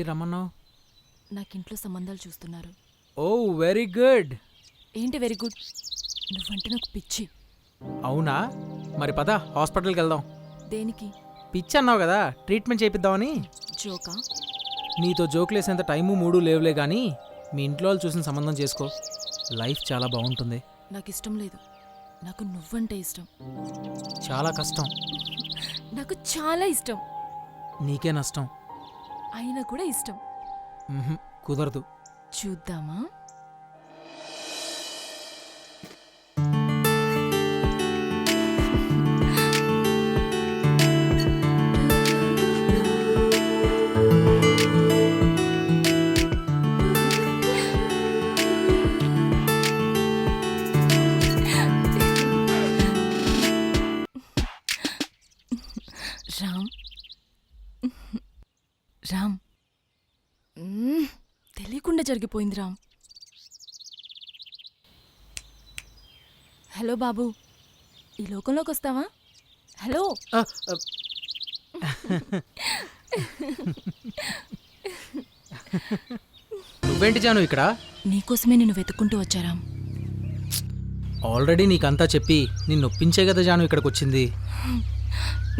ఏంటి రమ్మన్నావు నాకు ఇంట్లో సంబంధాలు చూస్తున్నారు. ఓ వెరీ గుడ్. ఏంటి వెరీ గుడ్? నువ్వంటే నాకు పిచ్చి. అవునా? మరి పద హాస్పిటల్కి వెళ్దాం. దేనికి? పిచ్చి అన్నావు కదా ట్రీట్మెంట్ చేపిద్దామని. జోకా? నీతో జోకులేసేంత టైము మూడు లేవులే కానీ మీ ఇంట్లో వాళ్ళు చూసిన సంబంధం చేసుకో. లైఫ్ చాలా బాగుంటుంది. నాకు ఇష్టం లేదు. నాకు నువ్వంటే ఇష్టం. చాలా కష్టం. నాకు చాలా ఇష్టం. నీకే నష్టం. అయినా కూడా ఇష్టం. కుదరదు. చూద్దామా? తెలియకుండా జరిగిపోయింది రామ్. హలో బాబు. ఈ లోకంలోకి వస్తావా? హలో. నువ్వేంటి జాను ఇక్కడ? నీకోసమే నేను వెతుక్కుంటూ వచ్చా రామ్. ఆల్రెడీ నీకంతా చెప్పి నిన్ను ఒప్పించే కదా జాను ఇక్కడికి వచ్చింది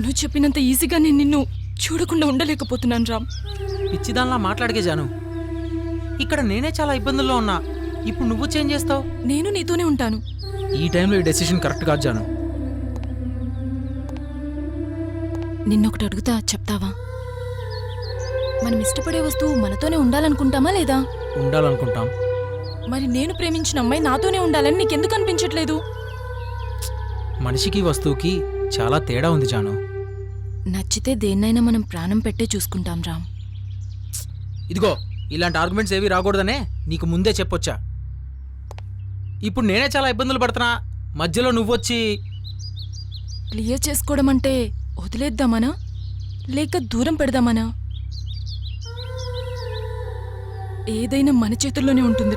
నువ్వు చెప్పినంత ఈజీగా నేను నిన్ను చూడకుండా ఉండలేకపోతున్నాను రామ్. పిచ్చిదానిలా మాట్లాడికే జాను. ఇక్కడ నేనే చాలా ఇబ్బందుల్లో ఉన్నా. ఇప్పుడు నువ్వు చేంజ్ చేస్తావు? నేను నీతోనే ఉంటాను. ఈ టైంలో ఈ డెసిషన్ కరెక్ట్ కాదు జాను. నిన్నొకటి అడుగుతా చెప్తావా? మనం ఇష్టపడే వస్తువు మనతోనే ఉండాలనుకుంటామా లేదా? ఉండాలనుకుంటాం. మరి నేను ప్రేమించిన అమ్మాయి నాతోనే ఉండాలని నీకెందుకు అనిపించట్లేదు? మనిషికి వస్తువుకి చాలా తేడా ఉంది జాను. నచ్చితే దేన్నైనా మనం ప్రాణం పెట్టే చూసుకుంటాం రామ్. ఇదిగో ఇలాంటి ఆర్గ్యుమెంట్స్ ఏవి రాకూడదనే నీకు ముందే చెప్పొచ్చా? ఇప్పుడు నేనే చాలా ఇబ్బందులు పడుతున్నా. మధ్యలో నువ్వొచ్చి క్లియర్ చేసుకోవడం అంటే వదిలేద్దామనా? లేక దూరం పెడదామనా? ఏదైనా మన చేతుల్లోనే ఉంటుంది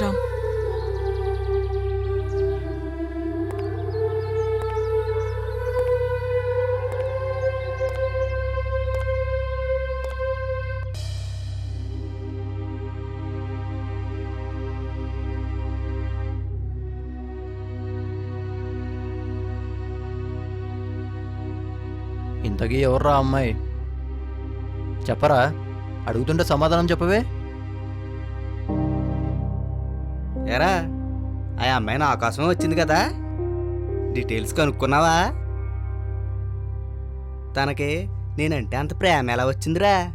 ఇంతకీ ఎవర్రా అమ్మాయి? చెప్పరా? అడుగుతుంటే సమాధానం చెప్పవే? ఎరా ఆ అమ్మాయి నా కోసం వచ్చింది కదా. డీటెయిల్స్ కనుక్కున్నావా? తనకి నేనంటే అంత ప్రేమ ఎలా వచ్చిందిరా?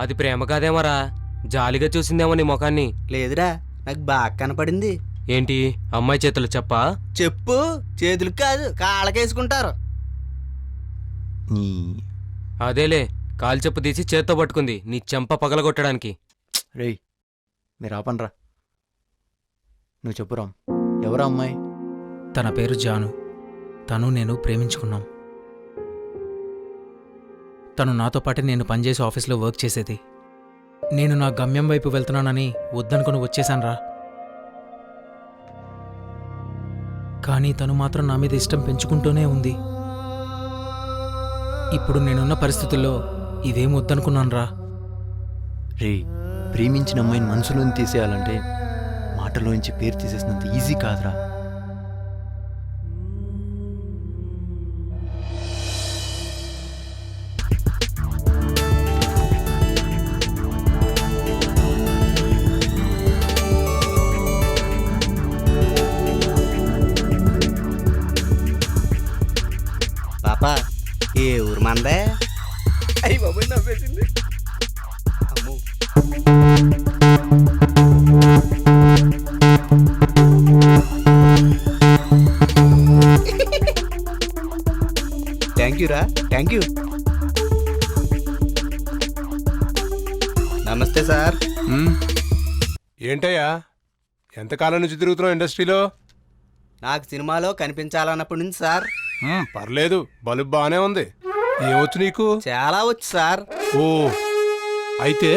అది ప్రేమ కాదేమరా జాలిగా చూసిందేమో నీ ముఖాన్ని. లేదురా నాకు బాగా కనపడింది. ఏంటి అమ్మాయి చేతులు చెప్పా? చెప్పు చేతులకు కాదు కాళ్ళకేసుకుంటారు. నీ. అదేలే కాలు చెప్పు తీసి చేత్తో పట్టుకుంది నీ చెంప పగలగొట్టడానికి. రేయ్ మీరు ఆపనరా నువ్వు చెప్పురా ఎవరా అమ్మాయి? తన పేరు జాను. తను నేను ప్రేమించుకున్నాం. తను నాతో పాటే నేను పనిచేసే ఆఫీస్లో వర్క్ చేసేది. నేను నా గమ్యం వైపు వెళ్తున్నానని వద్దనుకుని వచ్చేశాన్రా. కానీ తను మాత్రం నా మీద ఇష్టం పెంచుకుంటూనే ఉంది. ఇప్పుడు నేనున్న పరిస్థితుల్లో ఇదేం వద్దనుకున్నాన్రా. రే ప్రేమించిన అమ్మాయిని మనసులోని తీసేయాలంటే మాటలోంచి పేరు తీసేసినంత ఈజీ కాదురా. థ్యాంక్ యూ రా థ్యాంక్ యూ నమస్తే సార్. ఏంటయ్యా? ఎంతకాలం నుంచి తిరుగుతున్నావు ఇండస్ట్రీలో? నాకు సినిమాలో కనిపించాలన్నప్పటి నుంచి సార్. మ్మ్, పర్లేదు. బలుబు బాగానే ఉంది. ఏమొచ్చు నీకు? చాలా వచ్చు సార్. ఓ. అయితే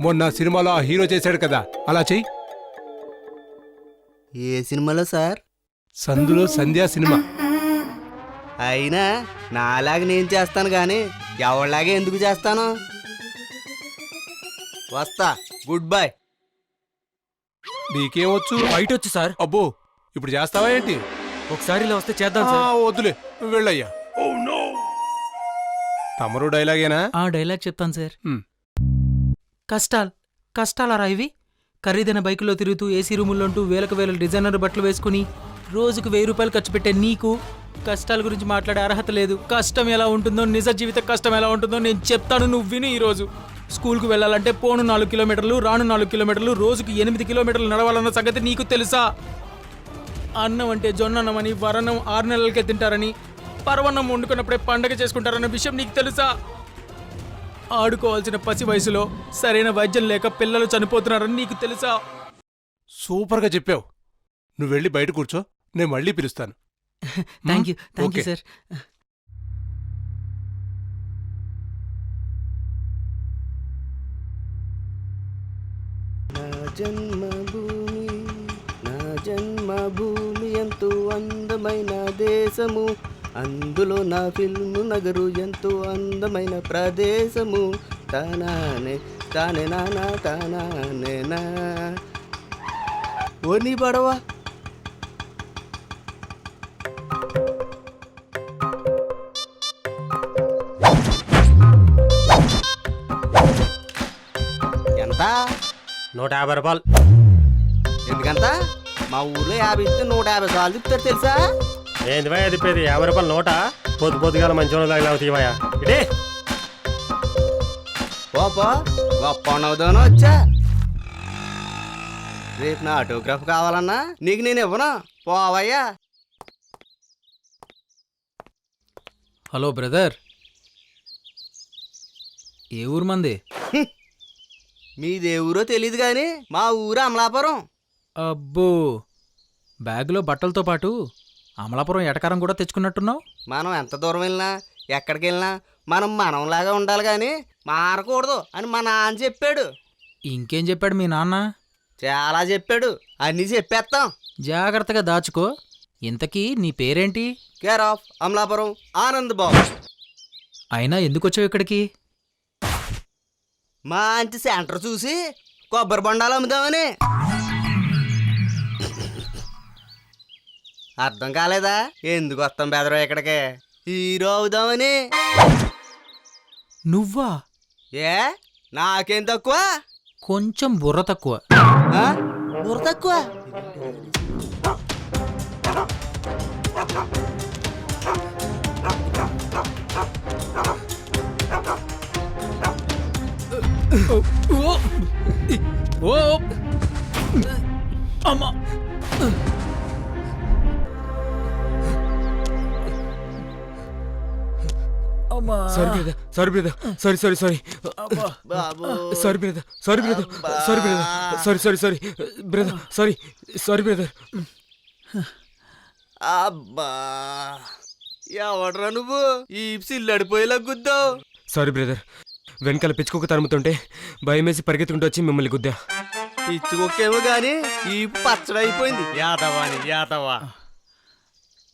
మొన్న సినిమాలో ఆ హీరో చేశాడు కదా. అలా చెయ్యి. ఏ సినిమాలో సార్? సందులో సంధ్యా సినిమా. అయినా నాలాగా నేను చేస్తాను కానీ ఎవరిలాగే ఎందుకు చేస్తాను? వస్తా. Good bye. నీకేమొచ్చు బయట వచ్చు సార్. అబ్బో ఇప్పుడు చేస్తావా ఏంటి? ఒకసారి ఇలా వస్తే చేద్దాం ఆ, సార్. వద్దులే. వెళ్ళయ్యా. తమరు డైలాగేనా? ఆ డైలాగ్ చెప్తాను సార్. హ్మ్. కష్టాలు కష్టాలారా ఇవి? ఖరీదైన బైకులో తిరుగుతూ ఏసీ రూముల్లో ఉంటూ వేలకు వేల డిజైనర్ బట్టలు వేసుకుని రోజుకు వెయ్యి రూపాయలు ఖర్చు పెట్టే నీకు కష్టాల గురించి మాట్లాడే అర్హత లేదు. కష్టం ఎలా ఉంటుందో నిజ జీవిత కష్టం ఎలా ఉంటుందో నేను చెప్తాను నువ్వు విను ఈరోజు. స్కూల్కు వెళ్ళాలంటే పోను నాలుగు కిలోమీటర్లు రాను నాలుగు కిలోమీటర్లు రోజుకు ఎనిమిది కిలోమీటర్లు నడవాలన్న సంగతి నీకు తెలుసా? అన్నం అంటే జొన్నన్నమని వరణం ఆరు నెలలకే తింటారని పర్వన్నం వండుకున్నప్పుడే పండగ చేసుకుంటారన్న విషయం నీకు తెలుసా? ఆడుకోవాల్సిన పసి వయసులో సరైన వైద్యం లేక పిల్లలు చనిపోతున్నారని నీకు తెలుసా? సూపర్గా చెప్పావు. నువ్వు వెళ్ళి బయట కూర్చో నేను మళ్ళీ పిలుస్తాను. Thank you thank you. Sir నా జన్మభూమి నా జన్మభూమి ఎంతో అందమైన దేశము. అందులో నా ఫిల్ము నగరు ఎంతో అందమైన ప్రదేశము. తానానే తానే నానా తానానే నా. ఓ నీ పడవా. నూట యాభై రూపాయలు. ఎందుకంత? మా ఊర్లో యాభై ఇస్తే నూట యాభై సార్లు తిప్పుతారు తెలుసా? ఏంది భయ తిప్పేది యాభై రూపాయలు నోట? పొద్దు పొద్దుగాల మంచి లాగా తీవయా ఇటే. పోపో గొప్ప అవుదాను వచ్చా. రేపు నా ఆటోగ్రాఫ్ కావాలన్నా నీకు నేను ఇవ్వను. పోవయ్యా. Hello brother. ఏ ఊరు మంది? మీది ఊరో తెలియదు కానీ మా ఊరు అమలాపురం. అబ్బో బ్యాగులో బట్టలతో పాటు అమలాపురం ఎటకారం కూడా తెచ్చుకున్నట్టున్నావు? మనం ఎంత దూరం వెళ్ళినా ఎక్కడికి వెళ్ళినా మనం మనంలాగా ఉండాలి కానీ మారకూడదు అని మా నాన్న చెప్పాడు. ఇంకేం చెప్పాడు మీ నాన్న? చాలా చెప్పాడు. అన్నీ చెప్పేస్తాం జాగ్రత్తగా దాచుకో. ఇంతకీ నీ పేరేంటి? Care of Amalapuram Anand Babu. అయినా ఎందుకు వచ్చావు ఇక్కడికి? మంచి సెంటర్ చూసి కొబ్బరి బొండాలు అమ్ముదామని. అర్థం కాలేదా? ఎందుకు వస్తాం బెదరు ఇక్కడికి? హీరో అవుదామని. నువ్వా? ఏ? నాకేం తక్కువ? కొంచెం బుర్ర తక్కువ. ఆ? బుర్ర తక్కువ? ఓ అమ్మా. అమ్మా sorry brother sorry brother sorry sorry sorry బాబు. Sorry brother sorry brother sorry brother sorry sorry sorry brother sorry sorry brother అబ్బా. ఎవడ్రా నువ్వు? ఈ సిల్లడిపోయేలా గుద్దావు. సారీ బ్రదర్ వెనకాల పిచ్చుకోక తరుముతుంటే భయమేసి పరిగెత్తుకుంటూ వచ్చి మిమ్మల్ని గుద్దా. ఇచ్చుకోకేమో గాని ఈ పచ్చడైపోయింది. యాదవాని యాదవా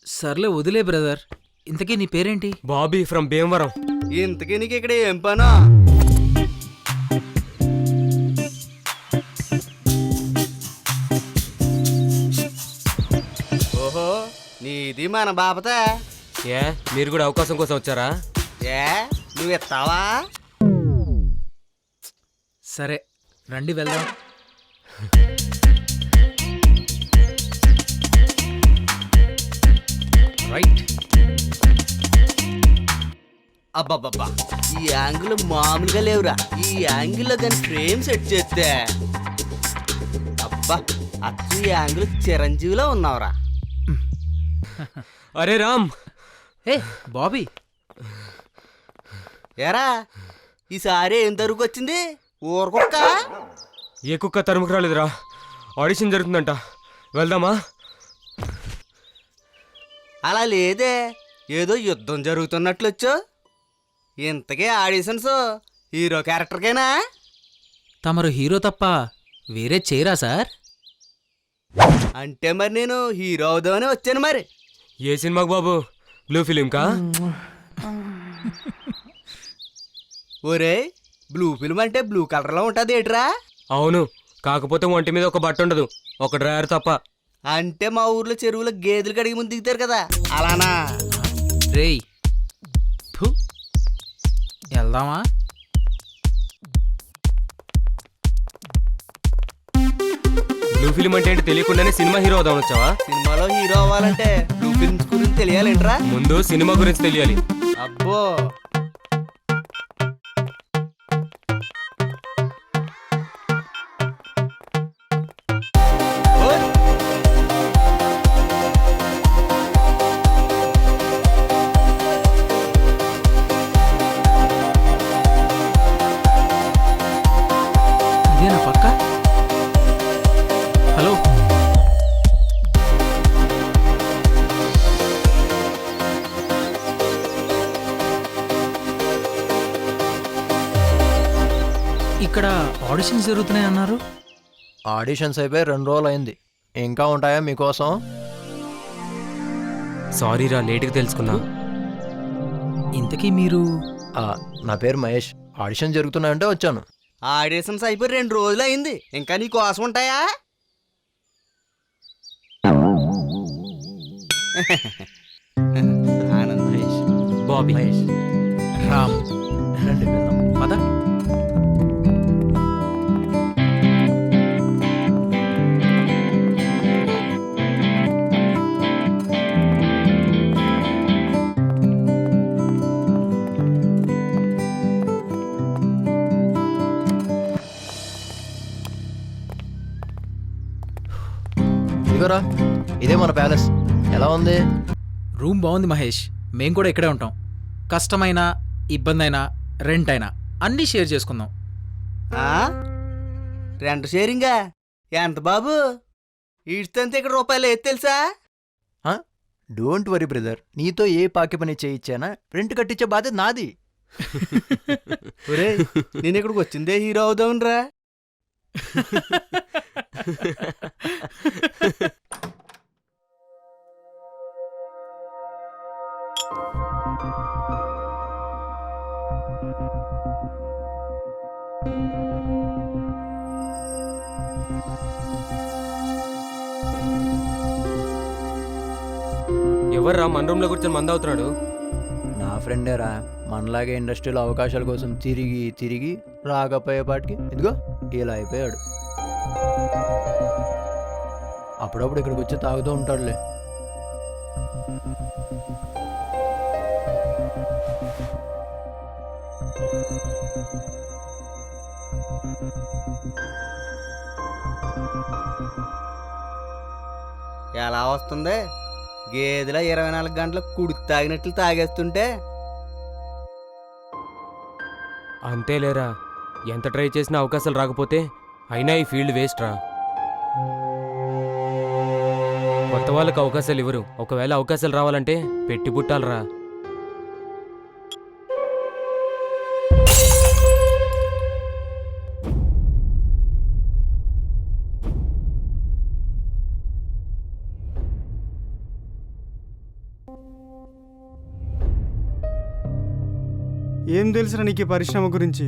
సర్లే వదిలే బ్రదర్. ఇంతకీ నీ పేరేంటి? బాబీ ఫ్రమ్ భీమవరం. ఇంతకీ నీకు ఇక్కడ ఏం పనా? ఓహో నీది మన బాపతే. ఏ మీరు కూడా అవకాశం కోసం వచ్చారా? ఏ నువ్వు ఇస్తావా సరే రండి వెళ్దాం. రైట్. అబ్బబ్బబ్బా ఈ యాంగిల్ మామూలుగా లేవురా. ఈ యాంగిల్లో కానీ ఫ్రేమ్ సెట్ చేస్తే. అబ్బా అచ్చు ఈ యాంగిల్ చిరంజీవిలో ఉన్నావురా. అరే రామ్. ఏ బాబీ. ఎరా ఈసారి ఏం తరుగు వచ్చింది? ఊరకుక్క ఏ కుక్క తరుముకు రాలేదురా. ఆడిషన్ జరుగుతుందంట. వెళ్దామా? అలా లేదే. ఏదో యుద్ధం జరుగుతున్నట్లొచ్చు. ఇంతకే ఆడిషన్స్ హీరో క్యారెక్టర్కేనా? తమరు హీరో తప్ప వేరే చేయరా సార్? అంటే మరి నేను హీరో అవుదామని వచ్చాను మరి. ఏ సినిమాకు బాబు? బ్లూ ఫిలిం కా ఒరే బ్లూ ఫిల్మ్ అంటే బ్లూ కలర్లో ఉంటుంది ఏట్రా? అవును కాకపోతే ఒంటి మీద ఒక బట్ట ఉండదు. ఒక డ్రైవర్ తప్ప. అంటే మా ఊర్లో చెరువులో గేదెలు కడిగి ముందు దిగుతారు కదా అలానా? రేయ్. ఫు. వెళ్దామా? బ్లూ ఫిలిం అంటే ఏంటి తెలియకుండానే సినిమా హీరో అవుదాం వచ్చావా? సినిమాలో హీరో అవ్వాలంటే బ్లూ ఫిల్మ్స్ గురించి తెలియాలేంట్రా? ముందు సినిమా గురించి తెలియాలి. అబ్బో. ఆడిషన్స్ జరుగుతున్నాయి అన్నారు. ఆడిషన్స్ అయిపోయి రెండు రోజులు అయింది. ఇంకా ఉంటాయా మీకోసం? సారీ రా లేట్గా తెలుసుకున్నా. ఇంతకీ మీరు? ఆ, నా పేరు మహేష్. ఆడిషన్ జరుగుతున్నాయంటే వచ్చాను. ఆడిషన్స్ అయిపోయి రెండు రోజులు అయింది. ఇంకా నీ కోసం ఉంటాయా? ఆనంద్ మహేష్. బాబీ. మహేష్. రామ్. రండి వెళ్దాం. పద. ఇదిగోరా ఇదే మన ప్యాలెస్. ఎలా ఉంది? రూమ్ బాగుంది మహేష్. మేం కూడా ఇక్కడే ఉంటాం. కష్టమైనా ఇబ్బంది అయినా రెంట్ అయినా అన్నీ షేర్ చేసుకుందాం. ఆ? రెంట్ షేరింగా? ఎంత బాబు? ఈడ్తంతే ఇక్కడ రూపాయలు ఏది తెలుసా? Don't worry brother. నీతో ఏ పాకి పని చేయించానా? రెంట్ కట్టించే బాధ్యత నాది. ఒరే నేను ఇక్కడికి వచ్చిందే హీరో అవుదామనిరా. ఎవరు రా మన రూమ్లో కూర్చొని మంద అవుతున్నాడు? నా ఫ్రెండేరా. మనలాగే ఇండస్ట్రీలో అవకాశాల కోసం తిరిగి తిరిగి రాకపోయేపాటికి ఇదిగో ఇలా అయిపోయాడు. అప్పుడప్పుడు ఇక్కడికి వచ్చి తాగుతూ ఉంటాడులే. ఎలా వస్తుంది? గేదెల ఇరవై నాలుగు గంటలు కుడి తాగినట్లు తాగేస్తుంటే. అంతేలేరా? ఎంత ట్రై చేసినా అవకాశాలు రాకపోతే అయినా ఈ ఫీల్డ్ వేస్ట్ రా. కొత్త వాళ్ళకి అవకాశాలు ఇవ్వరు. ఒకవేళ అవకాశాలు రావాలంటే పెట్టి పుట్టాలరా ఏం తెలుసురా నీకు ఈ పరిశ్రమ గురించి?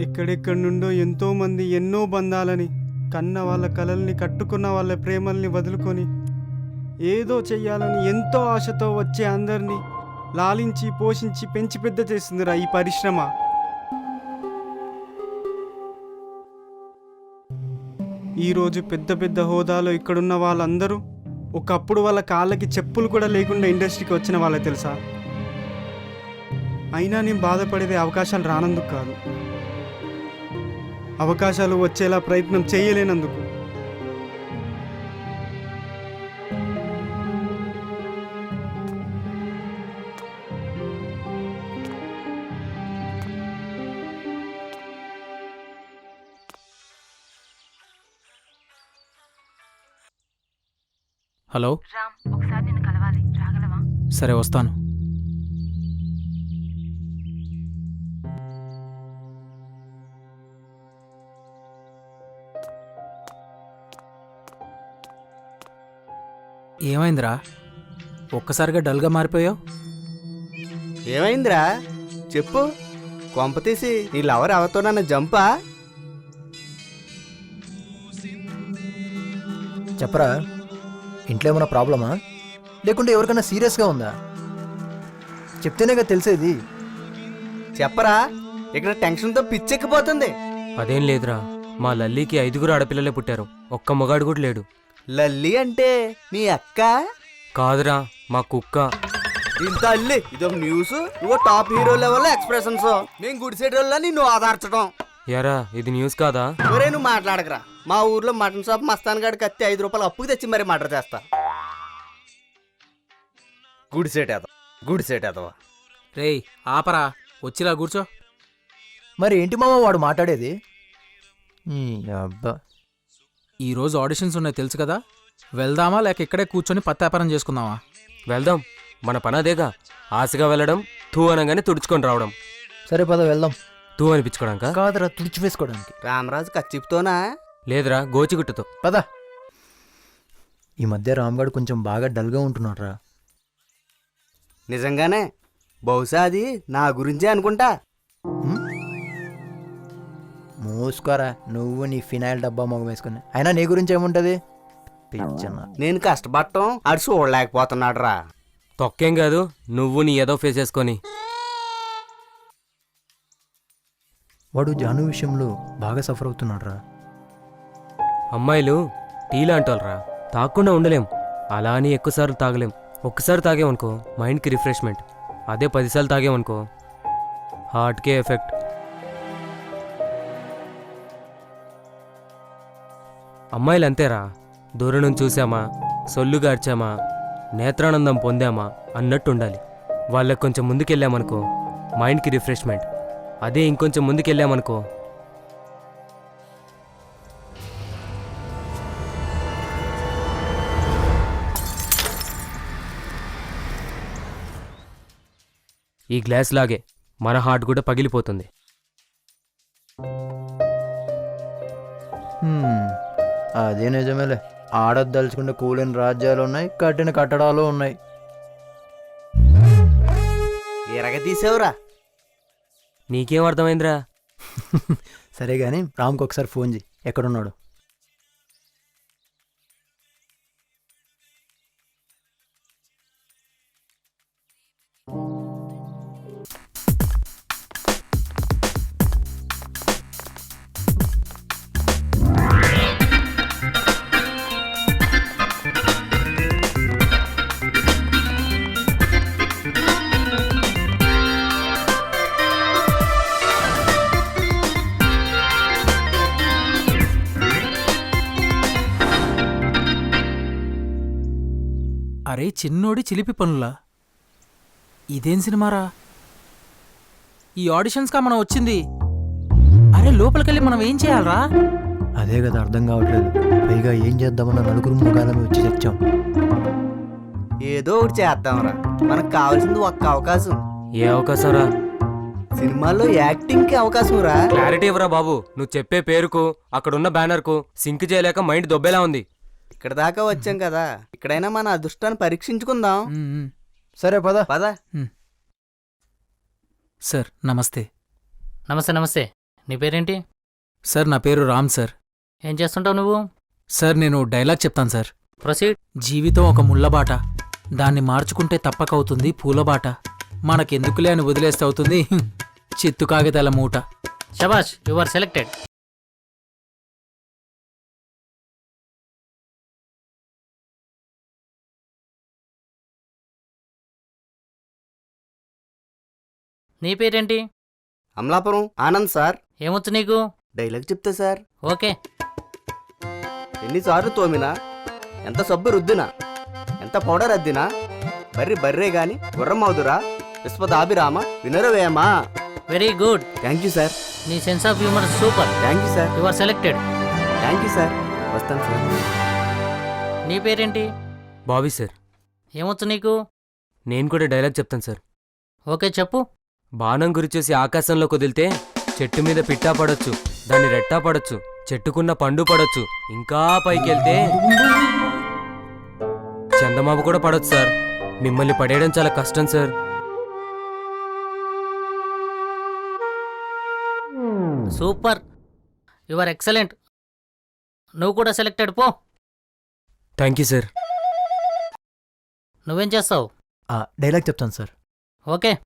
ఎక్కడెక్కడి నుండో ఎంతోమంది ఎన్నో బంధాలని కన్న వాళ్ళ కలల్ని కట్టుకున్న వాళ్ళ ప్రేమల్ని వదులుకొని ఏదో చెయ్యాలని ఎంతో ఆశతో వచ్చే అందరినీ లాలించి పోషించి పెంచి పెద్ద చేస్తుందిరా ఈ పరిశ్రమ. ఈరోజు పెద్ద పెద్ద హోదాలో ఇక్కడున్న వాళ్ళందరూ ఒకప్పుడు వాళ్ళ కాళ్ళకి చెప్పులు కూడా లేకుండా ఇండస్ట్రీకి వచ్చిన వాళ్ళే తెలుసా? అయినా నేను బాధపడేది అవకాశాలు రానందుకు కాదు. అవకాశాలు వచ్చేలా ప్రయత్నం చేయలేనందుకు. హలో? రామ్ ఒకసారి నిన్ను కలవాలి. రాగలవా? సరే వస్తాను. ఏమైందిరా? ఒక్కసారిగా డల్గా మారిపోయావు? ఏమైందిరా? చెప్పు. కొంప తీసి నీ లవర్ ఎవరితో నన్ను జంపా? చెప్పరా? ఇంట్లో ఏమైనా ప్రాబ్లమా? లేకుంటే ఎవరికైనా సీరియస్గా ఉందా? చెప్తేనేగా తెలిసేది. చెప్పరా? ఇక్కడ టెన్షన్తో పిచ్చెక్కిపోతుంది. అదేం లేదురా. మా లల్లీకి ఐదుగురు ఆడపిల్లలే పుట్టారు. ఒక్క మగాడు కూడా లేడు. లల్లి అంటే మీ అక్క? కాదురా మా కుక్క. ఇంత అల్లి ఇదొక న్యూస్ నువ్వు టాప్ హీరో లెవెల్ ఎక్స్ప్రెషన్స్ మేము గుడిసేటోళ్ళ నిన్ను ఆధార్చడం ఎరా ఇది న్యూస్ కాదా? ఒరే నువ్వు మాట్లాడకరా. మా ఊర్లో మటన్ షాప్ మస్తాన్ గాడికి కత్తి ఐదు రూపాయలు అప్పుకి తెచ్చి మరి మటర్ చేస్తా. గుడిసేటేద గుడిసేటేదవా రేయ్ ఆపరా వచ్చిలా కూర్చో. మరి ఏంటి మామ వాడు మాట్లాడేది? ఈ ఈరోజు ఆడిషన్స్ ఉన్నాయి తెలుసు కదా? వెళ్దామా లేక ఇక్కడే కూర్చొని పత్తాపారం చేసుకుందామా? వెళ్దాం. మన పని అదేగా. ఆశగా వెళ్ళడం తూ అనగానే తుడుచుకొని రావడం. సరే పద వెళ్దాం. తూ అనిపించుకోవడానికా కాదురా తుడిచి వేసుకోవడానికి రామరాజు కచ్చిపుతోనా? లేదురా గోచిగుట్టతో. పద. ఈ మధ్య రామ్గఢ్ కొంచెం బాగా డల్గా ఉంటున్నాడు నిజంగానే? బహుశా అది నా గురించే అనుకుంటా. మూసుకోరా నువ్వు నీ ఫినాయిల్ డబ్బా మొగం వేసుకుని అయినా నీ గురించి ఏముంటది? పిచ్చన్న నేను కష్టపడటం అడు చూడలేకపోతున్నాడు రా తొక్కేం కాదు నువ్వు నీ ఏదో ఫేస్ చేసుకొని వాడు జాను విషయంలో బాగా సఫర్ అవుతున్నాడు రా అమ్మాయిలు టీ లాంటోళ్ళరా. తాగకుండా ఉండలేం. అలా అని ఎక్కువసార్లు తాగలేం. ఒక్కసారి తాగేమనుకో మైండ్కి రిఫ్రెష్మెంట్ అదే పదిసార్లు తాగేమనుకో హార్ట్కే ఎఫెక్ట్ అమ్మాయిలు అంతేరా దూరణం చూసామా సొల్లు గార్చామా నేత్రానందం పొందామా అన్నట్టు ఉండాలి వాళ్ళకి కొంచెం ముందుకెళ్ళామనుకో మైండ్కి రిఫ్రెష్మెంట్. అదే ఇంకొంచెం ముందుకెళ్ళామనుకో. ఈ గ్లాస్ లాగే మన హార్ట్ కూడా పగిలిపోతుంది. అదే నిజమేలే. ఆడదలుచుకుంటే కూలిన రాజ్యాలు ఉన్నాయి కట్టిన కట్టడాలు ఉన్నాయి. ఎరగ తీసేవురా నీకేం అర్థమైందిరా? సరే కానీ రామ్కి ఒకసారి ఫోన్ చేయి ఎక్కడున్నాడు? అరే చిన్నోడి చిలిపి పనులా? ఇదేం సినిమారా? ఈ ఆడిషన్స్కా మనం వచ్చింది? అరే లోపలికెళ్ళి మనం ఏం చేయాలరా? అదే కదా అర్థం కావట్లేదు. పైగా ఏం చేద్దామన్న నలుగురు ముఖాలమే వచ్చి తెచ్చాం. ఏదో ఒకటి చేద్దాంరా. మనకు కావాల్సింది ఒక్క అవకాశం. ఏ అవకాశం రా సినిమాల్లో యాక్టింగ్కి అవకాశం రా క్లారిటీ ఇవ్వరా బాబు? నువ్వు చెప్పే పేరుకు అక్కడున్న బ్యానర్కు సింక్ చేయలేక మైండ్ దొబ్బేలా ఉంది. ఇక్కడ దాకా వచ్చాం కదా. ఇక్కడైనా మన అదృష్టాన్ని పరీక్షించుకుందాం. సరే పద. పద. సార్ నమస్తే. నమస్తే నమస్తే. నీ పేరేంటి? సార్ నా పేరు రామ్ సార్. ఏం చేస్తుంటావు నువ్వు? సార్ నేను డైలాగ్ చెప్తాను సార్. ప్రొసీడ్. జీవితం ఒక ముళ్ళబాట. దాన్ని మార్చుకుంటే తప్పకవుతుంది పూలబాట. మనకెందుకులే అని వదిలేస్తే అవుతుంది. చిత్తు కాగితాల మూట. శబాష్ యు ఆర్ సెలెక్టెడ్ నీ పేరేంటి? అమలాపురం ఆనంద్ సార్. ఏమొచ్చు నీకు? డైలాగ్ చెప్తా సార్. ఓకే. ఎన్నిసార్లు తోమినా? ఎంత సబ్బు రుద్దినా? ఎంత పౌడర్ అద్దినా? బర్రి బర్రే గాని గుర్రం అవుదురా? విశ్వదాభిరామ వినరవేమా very good. Thank you sir. నీ sense of humour super. Thank you sir. You are selected. Thank you sir. వస్తాను సార్. నీ పేరేంటి? బాబీ సార్. ఏమొచ్చు నీకు? నేను కూడా డైలాగ్ చెప్తాను సార్. ఓకే చెప్పు. బాణం గురి చూసి ఆకాశంలో కుదిలితే చెట్టు మీద పిట్టా పడొచ్చు దాన్ని రెట్టా పడొచ్చు చెట్టుకున్న పండు పడొచ్చు ఇంకా పైకెళ్తే చందమామ కూడా పడొచ్చు సార్. మిమ్మల్ని పడేయడం చాలా కష్టం sir. Super. You are excellent. నువ్వు కూడా సెలెక్టెడ్ పో. Thank you sir. నువ్వేం చేస్తావు? డైలాగ్ చెప్తాను సార్. ఓకే.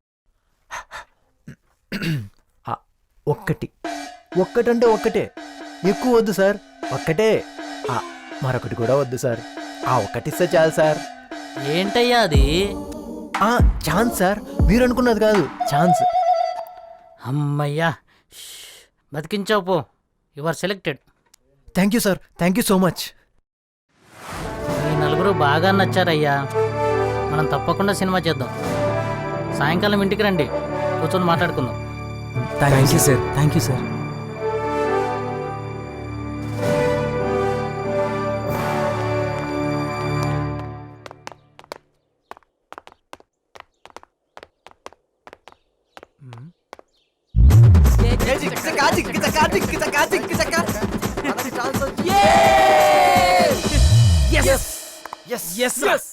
ఒక్కటి. ఒక్కటంటే ఒక్కటే. ఎక్కువ వద్దు సార్. ఒక్కటే. మరొకటి కూడా వద్దు సార్. ఆ ఒక్కటిస్తే చాలు సార్. ఏంటయ్యా అది? ఆ ఛాన్స్ సార్. మీరు అనుకున్నది కాదు. ఛాన్స్. అమ్మయ్యా. బతికించావు పో. You are selected thank you sir thank you so much ఈ నలుగురు బాగా నచ్చారయ్యా. మనం తప్పకుండా సినిమా చేద్దాం. సాయంకాలం ఇంటికి రండి. కూర్చొని మాట్లాడుకుందాం. Thank you sir thank you sir yes yes